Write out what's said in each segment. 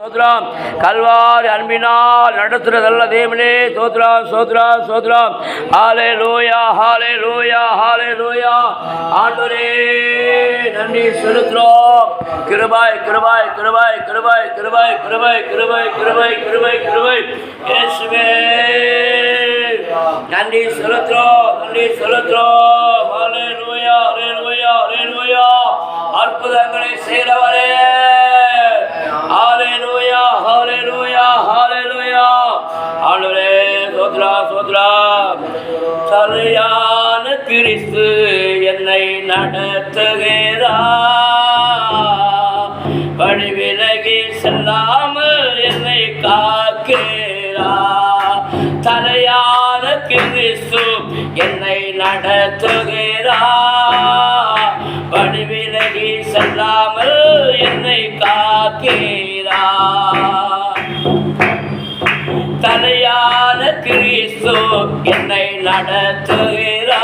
சோத்ராம் கல்வாரி அன்பினால் நடத்துறதல்ல தேவனே சோத்ராம் சோத்ராம் சோத்ராம். ஹாலே லூயா ஹாலே லூயா ஹாலே லூயா ஆண்டவரே நன்றி செலுத்துறோம் கிருபாய் கிருபாய் கிருபாய் கிருபாய் கிருபாய் கிருபாய் கிருபாய் கிருபாய் கிருபாய் கிருபாய் இயேசுவே. நன்றி செலுத்துறோம் நன்றி செலுத்துறோம் ஹாலே லூயா ஹாலே அற்புதங்களை செய்கிறவரே. ஹalleluya ஹalleluya ஹalleluya ஆண்டவரே சோத்ரா சோத்ரா. சரியான கிறிஸ்து. கரையான கிறிஸ்து என்னை நடத்துகிறார்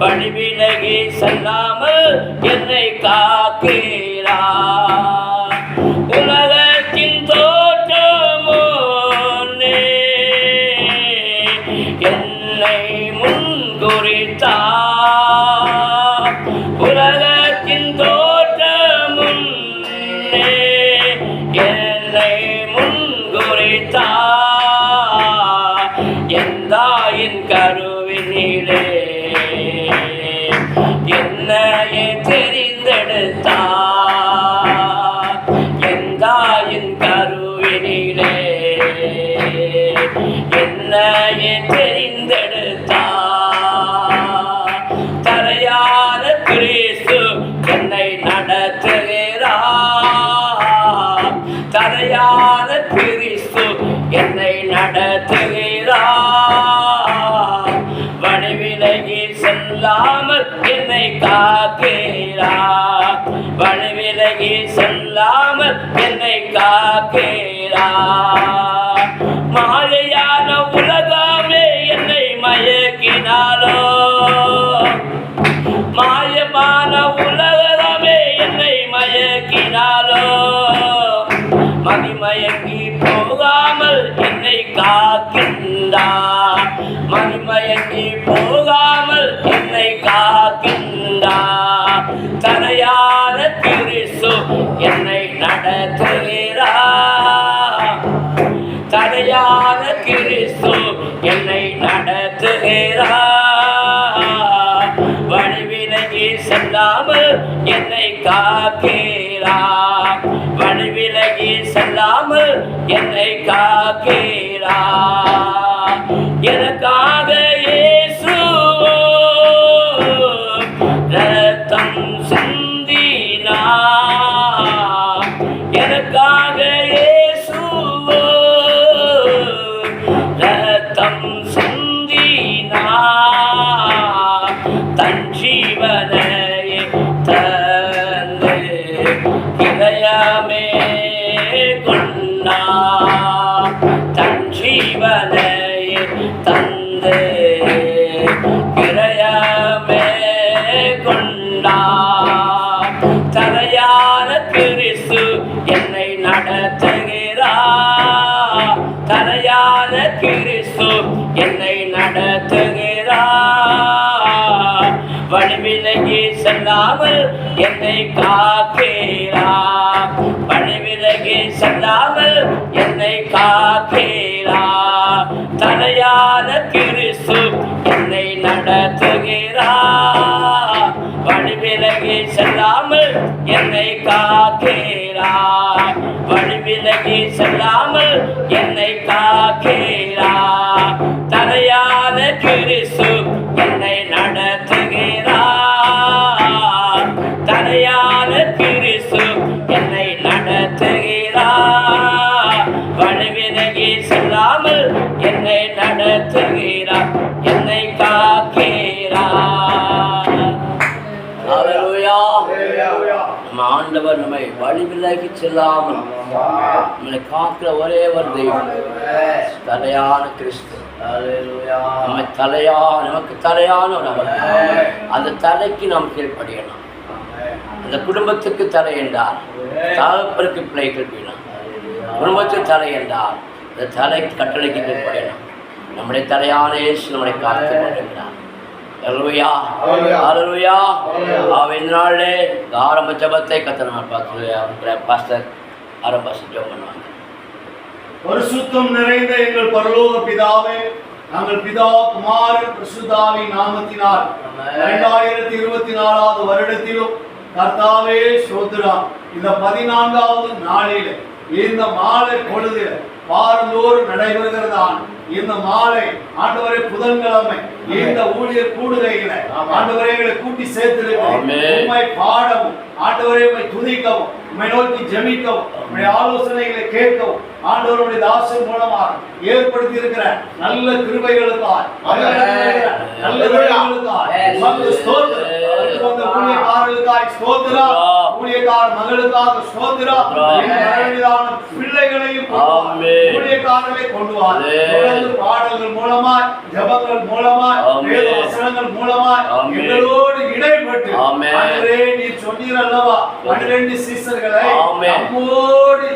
பணிவிலகி செல்லாமல் என்னை காக்கிறேன் தடையாத கிறிஸ்து என்னை நடத்துகிறார் வடிவிலகி செல்லாமல் என்னை காக்கிறார் வடிவிலகி செல்லாமல் என்னை காக்கிறார் மாலை மதிமயங்கி போகாமல் என்னை கா வழியில் செல்லாமல் என்னை காக்கிறா எனக்கா கொண்டா தன் ஜீவனையே தந்து. இதயமே கொண்டா தரையான கிறிஸ்து என்னை நடத்துகிறா. தரையான கிறிஸ்து என்னை நடத்துகிறா. வழிவிலகி செல்லாமல் என்னை கா செல்லாமல் என்னை காக்கிறா தலையான கிறிஸ்து என்னை நடத்துகிறா. வழிவிலகி செல்லாமல் என்னை காக்கிறா வழிவிலகி செல்லாமல் என்னை காக்கிறா தலையான கிறிஸ்து என்னை நட நம்மை வழிவிலகி செல்லாமல் நம்மளை காக்கிற ஒரே ஒரு தெய்வம் தலையான கிறிஸ்து. நம்ம தலையா நமக்கு தலையான ஒரு அவர். அந்த தலைக்கு நாம் கீழ்ப்படியணும் அந்த குடும்பத்துக்கு தலை என்றார் தகப்பனுக்கு பிள்ளைகள் வீணாம் குடும்பத்துக்கு தலை என்றார் இந்த தலை கட்டளைக்கு கீழ்ப்படியணும் நம்முடைய தலையான இயேசு நம்மளை காத்து கொண்டிருக்கிறார். அவன் நாளிலே இந்த ஆரம்ப ஜபத்தை கத்தனை பார்த்து அவங்க பாஸ்டர் ஆரம்ப ஜபம் பண்ணுவாங்க. பரிசுத்தம் நிறைந்த எங்கள் பரலோக பிதாவே நாங்கள் பிதா குமாரன் பிரசுதாவி நாமத்தினால் இரண்டாயிரத்தி இருபத்தி நாலாவது வருடத்திலும் கர்த்தாவே சோதரா இந்த பதினான்காவது நாளில் இந்த மாலை பொழுது வாரந்தோறும் நடைபெறுகிறதான் இந்த மாலை ஆண்டவரே புதன்கிழமை. இந்த ஊழியர் கூடுகையில ஆண்டவரே எங்களை கூட்டி சேர்த்திருக்கிறேன் ஆமென். உம்மை பாடவும் ஆண்டவரே உம்மை துதிக்கவும் உம்மை நோக்கி ஜெபிக்கவும் உம்முடைய ஆலோசனைகளை கேட்கவும் ஆண்டவருடைய தாசன் மூலமாக ஏற்படுத்தி இருக்கிற நல்ல கிருபைகளுக்காய் நல்ல கிருபைகளுக்காய். ஊழியக்காரர்களுக்காய் ஸ்தோத்திரம். ஊழியக்கார மகளுக்காக வரவேண்டியதான பிள்ளைகளையும். ஊழியக்காரர்களை கொண்டு பாடல்கள் மூலமாய் ஜெபங்கள் மூலமாய் வசனங்கள் மூலமாய். எங்களோடு இடைப்பட்டு. ஆண்டவரே நீர் சொன்னீர் அல்லவா பன்னிரண்டு சீசர்களை. நம்மோடு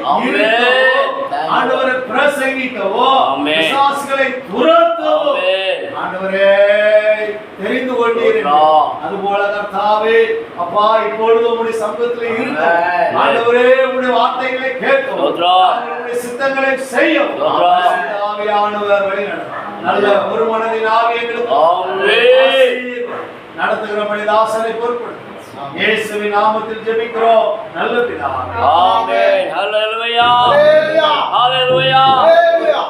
ஆண்டவரை பிரசங்கிக்கவோ ஆமென். பிசாசுகளை துரத்தவோ. ஆண்டவரே ஆமென். அதுபோல கர்த்தாவே அப்பா இப்பொழுது உங்களுடைய சமூகத்தில் இருக்க ஆமென். ஆண்டவரே உங்களுடைய வார்த்தைகளை ஸ்தோத்திரம். உங்களுடைய சித்தங்களை செய்யும் ஸ்தோத்திரம். ஆவியானவர் வழி நடத்தும். நல்ல ஒரு மனதின் ஆவி எங்களுக்கு ஆமென். நடத்துகிற மனிதாசனை பொறுப்படுத்தும் இயேசுவின் நாமத்தில் ஜெபிக்கிறோம் நல்ல பிதாவே ஆமென் ஹalleluya. ஹalleluya.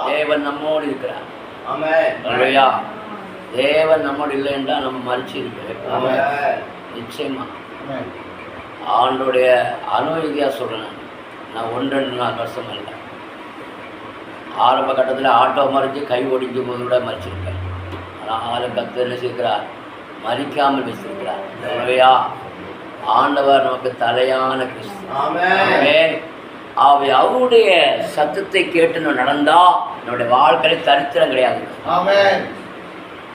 தேவன் நம்மோடு இருக்கிறார் Amen. ஹalleluya தேவன் நம்மோடு இல்லை என்றால் நம்ம மறிச்சு இருப்போம் Amen. நிச்சயமா. ஆண்டோடைய அனுமதியாக சொல்கிறேன் நான். ஒன்று ரெண்டு நாலு வருஷம் இல்லை ஆரம்ப கட்டத்தில் ஆட்டோ மறிஞ்சு கை ஒடிக்கும் போது கூட மறிச்சிருக்கேன் ஆனால் கத்து என்ன செய்கிறார் மறிக்காமல் வச்சிருக்கிறார் ஹalleluya ஆண்டவர் நமக்கு தலையான கிறிஸ்து. அவை அவருடைய சத்தத்தை கேட்டு நான் நடந்தா என்னுடைய வாழ்க்கையில் தரித்திரம் கிடையாது.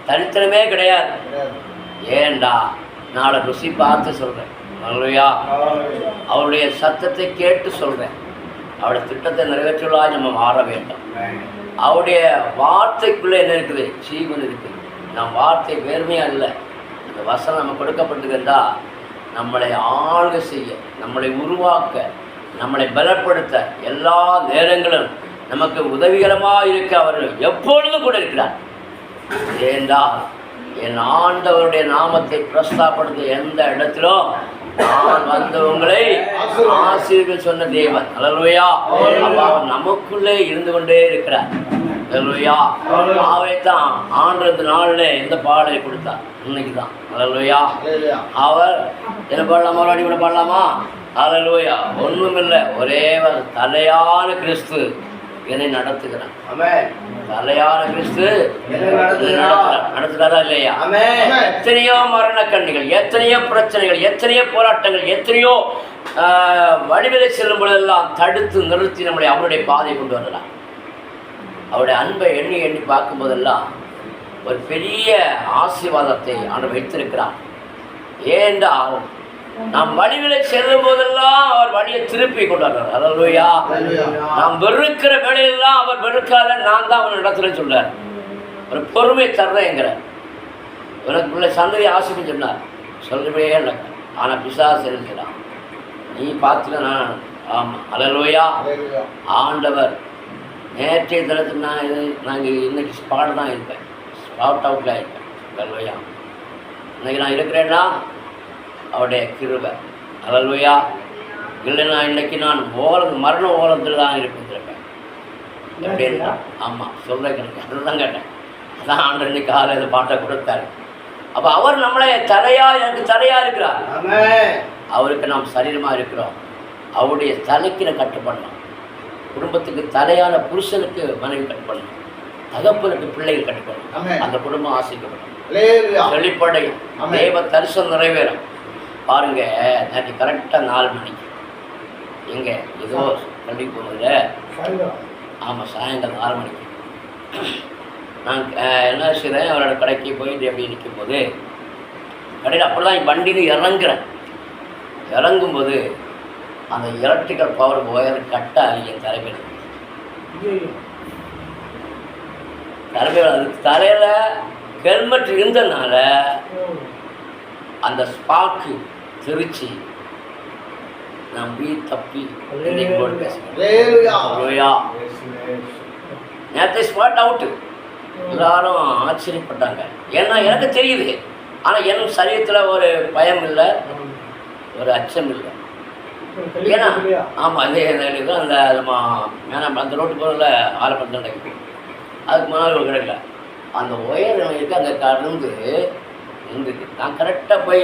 தரித்திரமே கிடையாது. ஏன்டா நாளை ருசி பார்த்து சொல்கிறேன் அல்லையா. அவருடைய சத்தத்தை கேட்டு சொல்கிறேன் அவருடைய திட்டத்தை நிறைவேற்றுவதாய் நம்ம மாற வேண்டும். அவருடைய வார்த்தைக்குள்ளே என்ன இருக்குது? ஜீவன் இருக்குது. நம் வார்த்தை வேறுமையாக இல்லை. இந்த வசனம் நம்ம கொடுக்கப்பட்டிருந்தா நம்மளை ஆளுகை செய்ய நம்மளை உருவாக்க நம்மளை பலப்படுத்த எல்லா நேரங்களும் நமக்கு உதவிகரமாக இருக்க அவர் எப்பொழுதும் கூட இருக்கிறார். ஏனென்றால் என் ஆண்டவருடைய நாமத்தை பிரஸ்தாப்படுத்த எந்த இடத்திலும் நான் வந்து உங்களை ஆசீர்வ சொன்ன தேவன். அல்லலுயா அவர் நமக்குள்ளே இருந்து கொண்டே இருக்கிறார். அல்லலுயா அவை தான் ஆண்டது நாளில் எந்த பாடலை கொடுத்தார். இன்னைக்கு தான் அல்லலுயா அவர் என்ன பாடலாமா? ஒரு கூட பாடலாமா? அல்லலுயா ஒன்றுமில்லை ஒரே தலையான கிறிஸ்து. என்னை நடத்துகிறான். தலையான கிறிஸ்து. நடத்துகிறாரா இல்லையா. எத்தனையோ மரண கண்ணிகள் எத்தனையோ பிரச்சனைகள் எத்தனையோ போராட்டங்கள் எத்தனையோ வழிவிலை செல்லும் பொழுதெல்லாம் தடுத்து நிறுத்தி நம்முடைய அவருடைய பாதை கொண்டு வரலாம் அவருடைய அன்பை எண்ணி எண்ணி பார்க்கும்போதெல்லாம் ஒரு பெரிய ஆசீர்வாதத்தை ஆண்டு வைத்திருக்கிறார் ஏனென்றால் நாம் வழிவிலை செல்லும் போதெல்லாம் அவர் வழியை திருப்பி கொண்டு வர்றார் அல்லா Hallelujah. நாம் வெறுக்கிற வேலையெல்லாம் அவர் வெறுக்காத நான் தான் அவன் இடத்துல சொல்றார். ஒரு பொறுமை தர்றேங்கிறார். உனக்கு உள்ள சந்ததி ஆசைன்னு சொன்னார் சொல்லவே இல்லை. ஆனால் பிசாசு இருக்கிறான். நீ பார்த்துல நான். ஆமாம் அலலோயா. ஆண்டவர் நேற்றைய தினத்தில் நான் இது நாங்கள் இன்னைக்கு ஸ்பாட் தான் இருப்பேன். ஸ்பாட் அவுட்டில் இருப்பேன். அலலோயா இன்னைக்கு நான் இருக்கிறேன்னா அவருடைய கிருபை. அலலோயா இல்லைன்னா இன்னைக்கு நான் ஓரம் மரண ஓரத்தில் தான் இருப்பேன் எப்படின்னா ஆமாம் சொல்ல எனக்கு அதுதான் கேட்டேன். அதான் ஆண்டு இன்னைக்கு காலையில் பாட்டை கொடுத்தாரு. அப்போ அவர் நம்மளை தலையா எனக்கு தலையா இருக்கிறார். அவருக்கு நாம் சரீரமாக இருக்கிறோம். அவருடைய தலைக்கு நான் கட்டுப்படணும். குடும்பத்துக்கு தலையான புருஷனுக்கு மனைவி கட்டுப்படணும். தகப்பனுக்கு பிள்ளைகள் கட்டுப்படணும். அந்த குடும்பம் Hallelujah. வெளிப்படையும். தேவ தரிசனம் நிறைவேறும். பாருங்க நேற்று கரெக்டாக நாலு மணிக்கு. எங்க? ஏதோ பள்ளி போனதில்ல. ஆமாம் சாயங்காலம் ஆறு மணிக்கு. நான் என்ன செய்கிறேன் அவரோட கடைக்கு போயிட்டு எப்படி நிற்கும் போது கடையில் அப்படி தான் வண்டியில் இறங்குறேன். இறங்கும்போது அந்த எலக்ட்ரிக்கல் பவர் ஒயர் கட்டாகி என் தலைமையில் தலைமையில் அதுக்கு தலையில் ஹெல்மெட் இருந்தனால அந்த ஸ்பார்க்கு திருச்சி. உயிர் தப்பி. நேற்று ஸ்பாட் அவுட்டு எல்லாரும் ஆச்சரியப்பட்டாங்க. ஏன்னா எனக்கு தெரியுது. ஆனால் என் சரீரத்தில் ஒரு பயம் இல்லை. ஒரு அச்சம் இல்லை. ஏன்னா ஆமாம் அதே அந்த நம்ம மேலே அந்த ரோட்டு போகிறதுல ஆலப்பட்டம் நடக்குது. அதுக்கு முன்னால் ஒரு கிடைக்கல அந்த ஒயர் இருக்கு அந்த கடந்து இருந்துது நான் கரெக்டாக போய்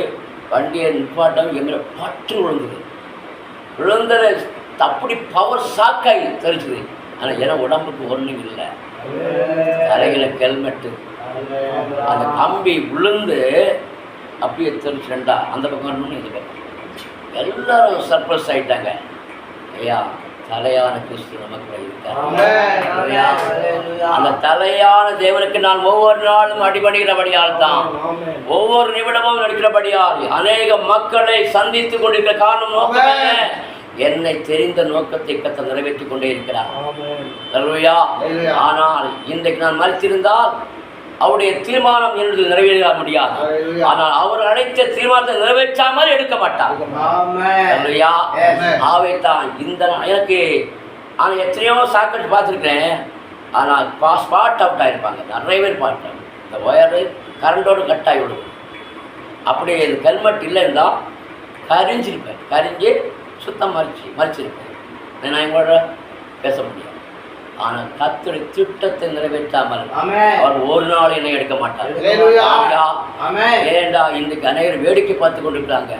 வண்டியை நிப்பாட்டம் எங்களை பட்டு விழுந்தது. விழுந்தது அப்படி பவர் ஷாக்காகி தெரிஞ்சுது. ஆனால் ஏன்னா உடம்புக்கு ஒன்றும் இல்லை. தலையில் ஹெல்மெட்டு அந்த கம்பி விழுந்து அப்படியே தெரிஞ்சுண்டா அந்த பக்கம் இன்னும் இது பக்கம். எல்லாரும் சர்ப்ரைஸ் ஆகிட்டாங்க ஐயா தலையான கிறிஸ்து நமக்கு இருக்கார் Amen. Hallelujah. Hallelujah. அந்த தலையான தேவனுக்கு நான் ஒவ்வொரு நாளும் அடிபடுகிறபடியால் தான் ஒவ்வொரு நிமிடமும் நடிக்கிறபடியால் அநேக மக்களை சந்தித்து கொண்டிருக்கிற காரணம் நோக்கம் என்ன? தெரிந்த நோக்கத்தை கத்த நிறைவேற்றிக் கொண்டே இருக்கிறார். ஆனால் இன்றைக்கு நான் மறித்திருந்தால் அவருடைய தீர்மானம் என்று நிறைவேற முடியாது. ஆனால் அவர் அழைத்த தீர்மானத்தை நிறைவேற்றாமல் எடுக்க மாட்டார். ஆவே தான் இந்த எனக்கு ஆனால் எத்தனையோ சாக்கெட் பார்த்துருக்கேன் ஆனால் பா ஸ்பாட் அவுட் ஆகிருப்பாங்க நிறைய பேர் பார்த்தேன் இந்த ஒயரு கரண்டோடு கட் ஆகி விடும். அப்படி இந்த ஹெல்மெட் இல்லைன்னா கரிஞ்சிருப்பேன். கரிஞ்சு சுத்தம் மறிச்சு மறிச்சிருப்பேன். நான் எங்களோட பேச முடியும் ஆனால் கத்துடைய திட்டத்தை நிறைவேற்றாமல். அவர் ஒரு நாள் என்னை எடுக்க மாட்டார். ஏண்டா இன்னைக்கு அநேகர் வேடிக்கை பார்த்து கொண்டிருக்காங்க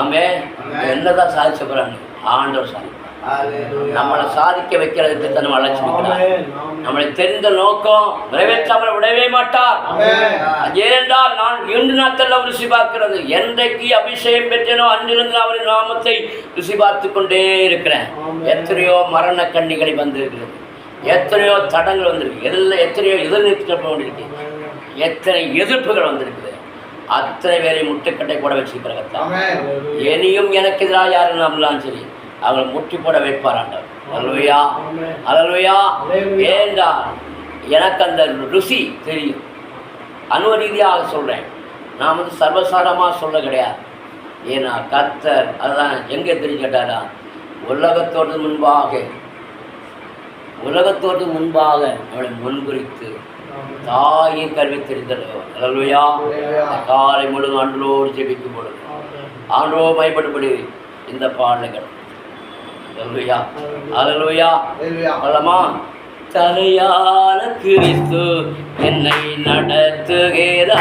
ஆமே Amen. என்னதான் சாதிச்ச போறாங்க ஆண்டவர் Hallelujah. நம்மளை சாதிக்க வைக்கிறதுக்கு தான் அழைச்சிருக்கிறார் நம்மளை தெரிந்த நோக்கம் நிறைவேற்றாமல் விடவே மாட்டார். ஏனென்றால் நான் இன்று நாட்கள் ருசி பார்க்கிறது. என்றைக்கு அபிஷேகம் பெற்றனோ அன்றிலிருந்து அவரின் நாமத்தை ருசி பார்த்து கொண்டே இருக்கிறேன். எத்தனையோ மரண கண்ணிகளை வந்திருக்கிறது. எத்தனையோ தடங்கள் வந்திருக்கு. எதில் எத்தனையோ எதிர்நிறுத்தப்பட வேண்டியிருக்கு எத்தனை எதிர்ப்புகள் வந்திருக்குது. அத்தனை பேரை முட்டுக்கட்டை போட வச்சிருக்கிறாங்க Amen. இனியும் எனக்கு எதிராக யாரும் நம்மளாம் சரி அவங்களை முட்டி போட வைப்பார் ஆண்டவர். அலலுயா அலலுயா ஏண்டா? எனக்கு அந்த ருசி தெரியும். அனுவ ரீதியாக சொல்கிறேன் நான் வந்து சர்வசாரமாக சொல்ல கிடையாது. ஏன்னா கர்த்தர் அதுதான் எங்கே தெரிஞ்சு கேட்டாரா? உலகத்தோடு முன்பாக உலகத்தோடு முன்பாக அவளை முன்குறித்து தாயின் கல்வி தெரிந்தது அலலுயா காலை முழுவதும் ஆண்டோடு ஜெபிக்கும் பொழுது. ஆண்டோ பயப்படும்படி இந்த பாடல்கள். அல்லேலூயா அல்லேலூயா Hallelujah. வல்லமா. தலையான கிறிஸ்து என்னை நடத்துகிறார்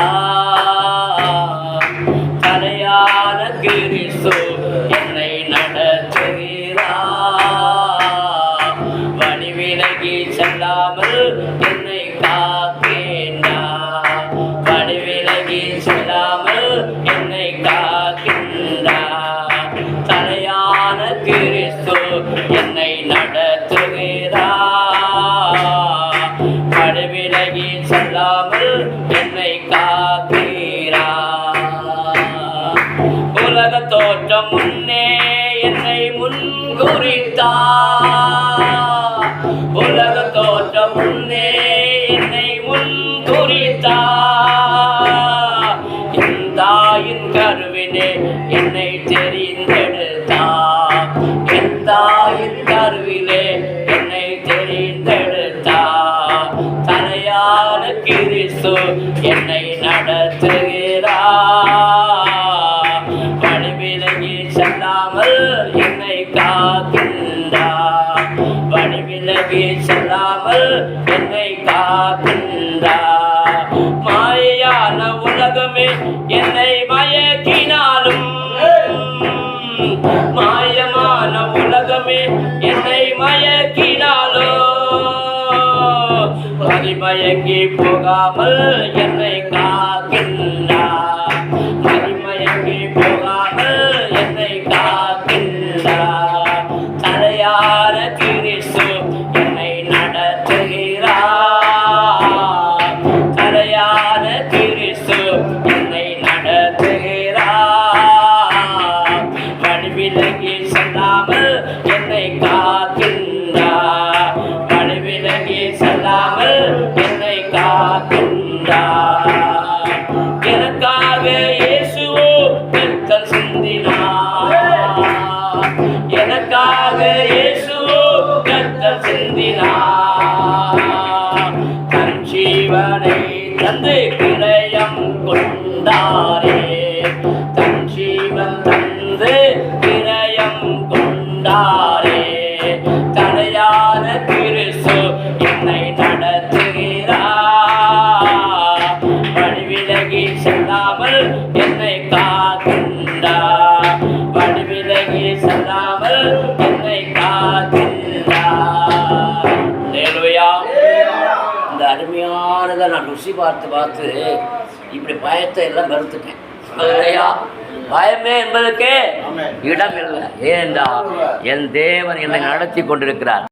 மதிமயங்கி போகாமல் என்னை கிறிஸ்து என்னை நடத்துகிறா வடிவிலகி செல்லாமல் என்னை காத்திருந்தா வடிவிலகி செல்லாமல் என்னை காத்திருந்தா தேவையா இந்த அருமையானதை நான் ருசி பார்த்து பார்த்து இப்படி பயத்தை எல்லாம் மறுத்துட்டேன். இல்லையா பயமே என்பதற்கு இடம் இல்லை என் தேவன் என்னை நடத்தி கொண்டிருக்கிறார்.